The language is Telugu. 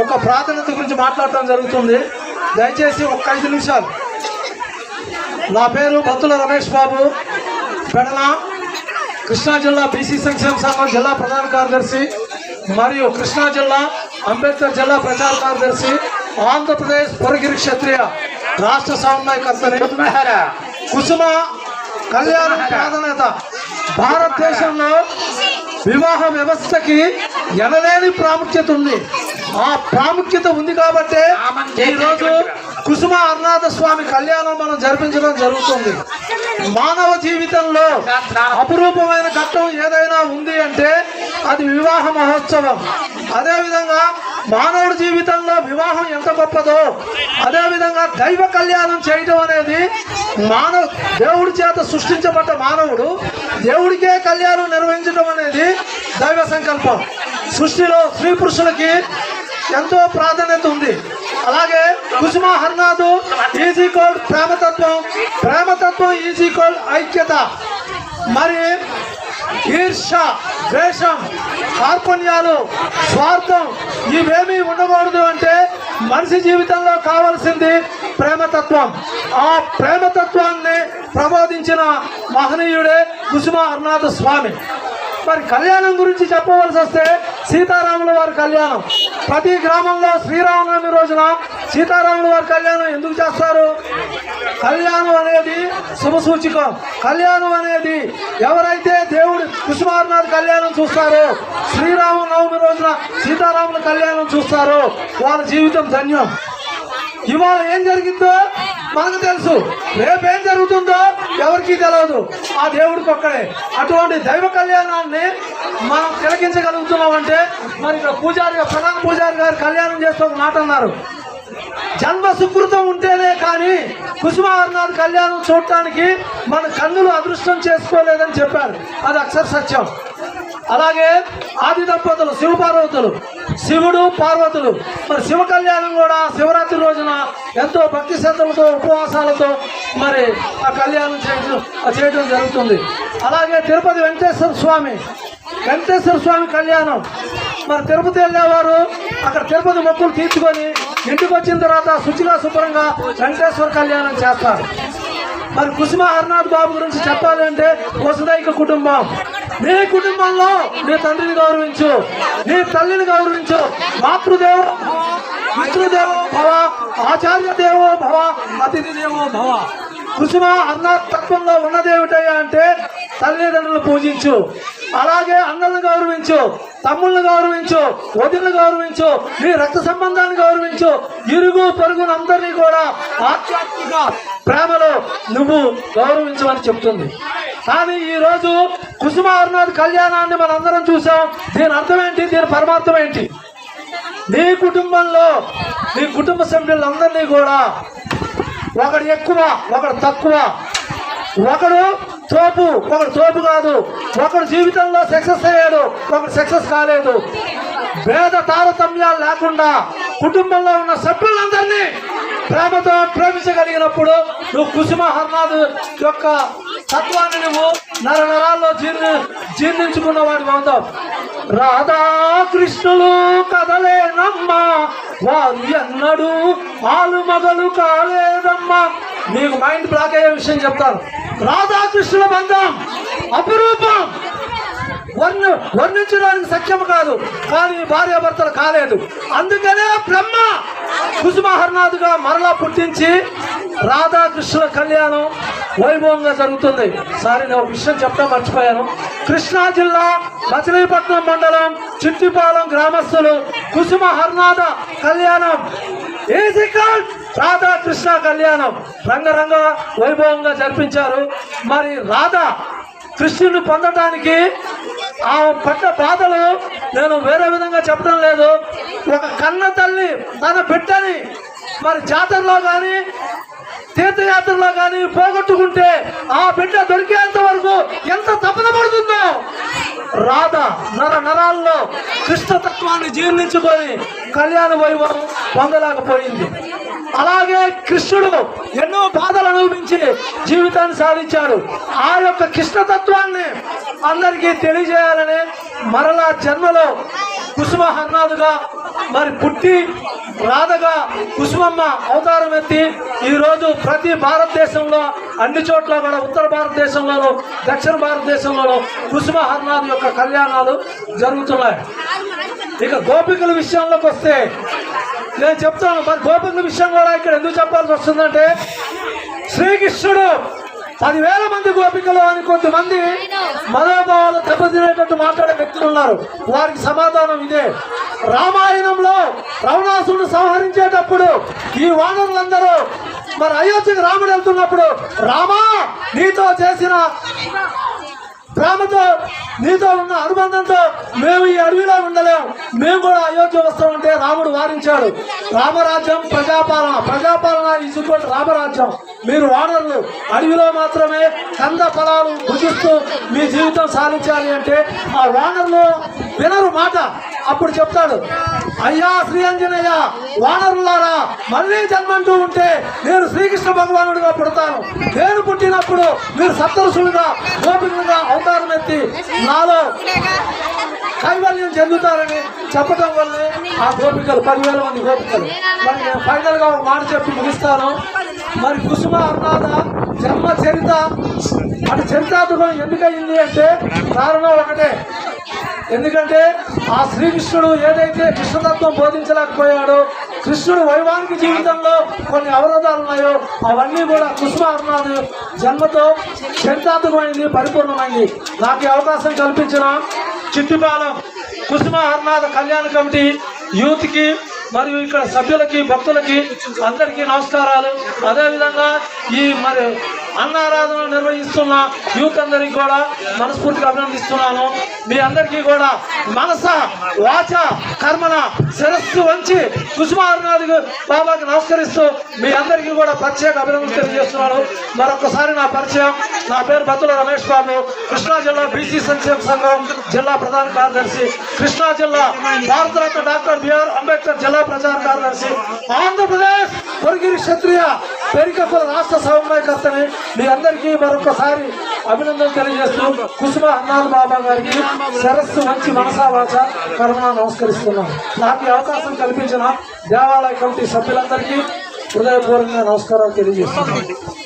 ఒక ప్రాధాన్యత గురించి మాట్లాడటం జరుగుతుంది. దయచేసి ఒక ఐదు నిమిషాలు. నా పేరు బత్తుల రమేష్ బాబు. పెడన కృష్ణా జిల్లా బీసీ సంక్షేమ సంఘం జిల్లా ప్రధాన కార్యదర్శి మరియు కృష్ణా జిల్లా అంబేద్కర్ జిల్లా ప్రచార కార్యదర్శి ఆంధ్రప్రదేశ్ పొరగిరి క్షత్రియ రాష్ట్ర సమన్వయకర్తని కుసుమ కళ్యాణ ప్రాధాన్యత. భారతదేశంలో వివాహ వ్యవస్థకి ఎనలేని ప్రాముఖ్యత ఉంది. ఆ ప్రాముఖ్యత ఉంది కాబట్టి ఈ రోజు కుసుమ అరుణాథ స్వామి కళ్యాణం మనం జరిపించడం జరుగుతుంది. మానవ జీవితంలో అపురూపమైన ఘట్టం ఏదైనా ఉంది అంటే అది వివాహ మహోత్సవం. అదేవిధంగా మానవుడి జీవితంలో వివాహం ఎంత గొప్పదో అదేవిధంగా దైవ కళ్యాణం చేయడం అనేది మానవ దేవుడి చేత సృష్టించబడ్డ మానవుడు దేవుడికే కళ్యాణం నిర్వహించడం అనేది దైవ సంకల్పం. సృష్టిలో స్త్రీ పురుషులకి ఎంతో ప్రాధాన్యత ఉంది. అలాగే కుసుమ హర్నాథు ఈజీ కోడ్ ప్రేమతత్వం. ప్రేమతత్వం ఈజీ కోడ్ ఐక్యత. మరి ఈర్ష ద్వేషం కార్పణ్యాలు స్వార్థం ఇవేమీ ఉండకూడదు అంటే మనిషి జీవితంలో కావాల్సింది ప్రేమతత్వం. ఆ ప్రేమతత్వాన్ని ప్రబోధించిన మహనీయుడే కుసుమ అరుణాథ స్వామి. మరి కళ్యాణం గురించి చెప్పవలసి వస్తే సీతారాముల వారి కళ్యాణం. ప్రతి గ్రామంలో శ్రీరామనవమి రోజున సీతారాముల వారి కళ్యాణం ఎందుకు చేస్తారు? కళ్యాణం అనేది శుభసూచికం. కళ్యాణం అనేది ఎవరైతే దేవుడు కుసుమారనాథ్ కళ్యాణం చూస్తారో శ్రీరామనవమి రోజున సీతారాముల కళ్యాణం చూస్తారో వాళ్ళ జీవితం ధన్యం. ఇవాళ ఏం జరిగిందో మనకు తెలుసు రేపు ఏం జరుగుతుందో ఎవరికీ తెలియదు ఆ దేవుడికి ఒక్కడే. అటువంటి దైవ కళ్యాణాన్ని మనం తిలకించగలుగుతున్నామంటే మరి ఇక్కడ పూజారి ప్రధాన పూజారి గారు కళ్యాణం చేస్తూ ఒక మాట అన్నారు. జన్మ సుకృతం ఉంటేనే కానీ కుసుమారనాథ్ కళ్యాణం చూడటానికి మన కన్నులు అదృష్టం చేసుకోలేదని చెప్పారు. అది అక్షర సత్యం. అలాగే ఆది దంపతులు శివ పార్వతులు శివుడు పార్వతులు మరి శివ కళ్యాణం కూడా శివరాత్రి రోజున ఎంతో భక్తి శ్రద్ధలతో ఉపవాసాలతో మరి ఆ కళ్యాణం చేయడం చేయడం జరుగుతుంది. అలాగే తిరుపతి వెంకటేశ్వర స్వామి వెంకటేశ్వర స్వామి కళ్యాణం. మరి తిరుపతి వెళ్ళేవారు అక్కడ తిరుపతి మొక్కులు తీర్చుకొని ఇంటికి వచ్చిన తర్వాత శుచిగా శుభ్రంగా వెంకటేశ్వర కళ్యాణం చేస్తారు. మరి కుసుమ హర్నాథ్ బాబు గురించి చెప్పాలంటే వసుదైక కుటుంబం. నీ కుటుంబంలో నీ తండ్రిని గౌరవించు. నీ తల్లిని గౌరవించు. మాతృదేవ భవ పితృదేవో భవ ఆచార్య దేవో భవ అతిథి దేవో భవ. కుసుమ హర్నాథ్ తత్వంలో ఉన్నదేమిటయ్యా అంటే తల్లిదండ్రులు పూజించు. అలాగే అన్నలను గౌరవించు. తమ్ముళ్ళని గౌరవించు. వదిలను గౌరవించు. నీ రక్త సంబంధాన్ని గౌరవించు. ఇరుగు పొరుగునందరినీ కూడా ఆధ్యాత్మిక ప్రేమలో నువ్వు గౌరవించమని చెప్తుంది. కానీ ఈ రోజు కుసుమ అరుణాథ్ కళ్యాణాన్ని మనందరం చూసాం. దీని అర్థం ఏంటి దీని పరమార్థం ఏంటి? నీ కుటుంబంలో నీ కుటుంబ సభ్యులందరినీ కూడా ఒకడు ఎక్కువ ఒకడు తక్కువ. ఒకడు తోపు ఒకడు తోపు కాదు. ఒకడు జీవితంలో సక్సెస్ అయ్యాడు ఒకడు సక్సెస్ కాలేదు. భేద తారతమ్యాలు లేకుండా కుటుంబంలో ఉన్న సభ్యులందరినీ ప్రేమతో ప్రేమించగలిగినప్పుడు నువ్వు కుసుమ హర్నాథ్ యొక్క తత్వాన్ని నువ్వు నర నరాల్లో జీర్ణ జీర్ణించుకున్న వాడి అవుతావు. రాధాకృష్ణులు కదలేనమ్మా వారు ఎన్నడూ ఆలు మొదలు కాలేదమ్మా. నీకు మైండ్ బ్లాక్ అయ్యే విషయం చెప్తాను రాధాకృష్ణుల బంధం అపురూపం. వర్ణ వర్ణించడానికి సత్యం కాదు కానీ భార్యాభర్తలు కాలేదు. అందుకనే బ్రహ్మ కుసుమహర్నాథుగా మరలా పుట్టించి రాధాకృష్ణుల కళ్యాణం వైభవంగా జరుగుతుంది. సారీ నేను ఒక విషయం చెప్తా మర్చిపోయాను. కృష్ణా జిల్లా మచిలీపట్నం మండలం చిట్టిపాలెం గ్రామస్తులు కుసుమ హర్నాథ కళ్యాణం రాధాకృష్ణ కళ్యాణం? రంగరంగ వైభవంగా జరిపించారు. మరి రాధా కృష్ణుని పొందడానికి ఆ పడ్డ బాధలు నేను వేరే విధంగా చెప్పడం లేదు. ఒక కన్న తల్లి తన బిడ్డని మరి జాతరలో కానీ తీర్థయాత్రలో కానీ పోగొట్టుకుంటే ఆ బిడ్డ దొరికేంత వరకు ఎంత తపన పడుతుందో? రాధ నర నరాల్లో కృష్ణతత్వాన్ని జీర్ణించుకొని కళ్యాణ వైభవం పొందలేకపోయింది. అలాగే కృష్ణుడు ఎన్నో బాధలు అనుభవించి జీవితాన్ని సాధించాడు. ఆ యొక్క కృష్ణతత్వాన్ని అందరికీ తెలియజేయాలని మరలా జన్మలో కుసుమ హన్నాదుగా మరి పుట్టి రాధగా కుసుమమ్మ అవతారం ఎత్తి ఈరోజు ప్రతి భారతదేశంలో అన్ని చోట్ల కూడా ఉత్తర భారతదేశంలోను దక్షిణ భారతదేశంలోను కుసుమ హర్నాథ్ యొక్క కళ్యాణాలు జరుగుతున్నాయి. ఇక గోపికల విషయంలోకి వస్తే నేను చెప్తాను మరి గోపికల విషయం కూడా ఇక్కడ ఎందుకు చెప్పాల్సి వస్తుందంటే శ్రీకృష్ణుడు పదివేల మంది గోపికలు అని కొంతమంది మనోభావాలు దెబ్బతినేటట్టు మాట్లాడే వ్యక్తులు ఉన్నారు. వారికి సమాధానం ఇదే. రామాయణంలో రావణాసుడు సంహరించేటప్పుడు ఈ వానరులందరూ మరి అయోధ్యకు రాముడు వెళ్తున్నప్పుడు రామా నీతో చేసిన ప్రేమతో నీతో ఉన్న అనుబంధంతో మేము ఈ అడవిలో ఉండలేం. మేము కూడా అయోధ్య వస్తామంటే రాముడు వారించాడు. రామరాజ్యం ప్రజాపాలన. ప్రజాపాలన ఇసుకొని రామరాజ్యం. మీరు వానరులు అడవిలో మాత్రమే కంద ఫలాలు భుజిస్తూ మీ జీవితం సాధించాలి అంటే ఆ వానరులు వినరు మాట. అప్పుడు చెప్తాడు అయ్యా శ్రీ అంజనయ్య వానరులారా మళ్ళీ జన్మంటూ ఉంటే నేను శ్రీకృష్ణ భగవానుడిగా పుడతాను. నేను పుట్టినప్పుడు మీరు సప్తరుషులుగా గోపికలుగా అవతారం ఎత్తి నాలో కైవల్యం చెందుతారని చెప్పడం వల్లే ఆ గోపికలు పదివేల మంది గోపికలు. మరి నేను ఫైనల్గా ఒక మాట చెప్పి ముగిస్తాను. మరి కుసుమ అన్నాద జన్మ చరిత అటు చరితార్థకం ఎందుకయింది అంటే కారణం ఒకటే. ఎందుకంటే ఆ శ్రీకృష్ణుడు ఏదైతే కృష్ణతత్వం బోధించలేకపోయాడో కృష్ణుడు వైవాహిక జీవితంలో కొన్ని అవరోధాలు ఉన్నాయో అవన్నీ కూడా కుసుమ అరుణాథ్ జన్మతో చరితార్థమైంది పరిపూర్ణమైంది. నాకు అవకాశం కల్పించిన చిట్టిపాలెం కుసుమ హర్నాథ కళ్యాణ కమిటీ యూత్కి మరియు ఇక్కడ సభ్యులకి భక్తులకి అందరికీ నమస్కారాలు. అదేవిధంగా ఈ మరి అన్నారాధన నిర్వహిస్తున్న యూత్ అందరికీ కూడా మనస్ఫూర్తిగా అభినందిస్తున్నాను. మీ అందరికీ కూడా మనస వాచ కర్మన శిరస్సు వంచి కుసుమారనాథ్ బాబాకి నమస్కరిస్తూ మీ అందరికీ కూడా ప్రత్యేక అభినందనలు తెలియజేస్తున్నాను. మరొకసారి నా పరిచయం నా పేరు బత్తుల రమేష్ బాబు. కృష్ణా జిల్లా బీసీ సంక్షేమ సంఘం జిల్లా ప్రధాన కార్యదర్శి. కృష్ణా జిల్లా భారతరత్న డాక్టర్ బిఆర్ అంబేద్కర్ జిల్లా ప్రచార కార్యదర్శి. ఆంధ్రప్రదేశ్ పొరిగిరి క్షత్రియ పెరికపుల రాష్ట్ర సమన్వయకర్తని మీ అందరికీ మరొకసారి అభినందన తెలియజేస్తూ కుసుమ హన్నాథ్ బాబా గారికి సరస్సు మంచి మనసావాచ కరుణ నమస్కరిస్తున్నాను నాకు అవకాశం కల్పించిన దేవాలయ కమిటీ సభ్యులందరికీ హృదయపూర్వకంగా నమస్కారాలు తెలియజేస్తున్నాను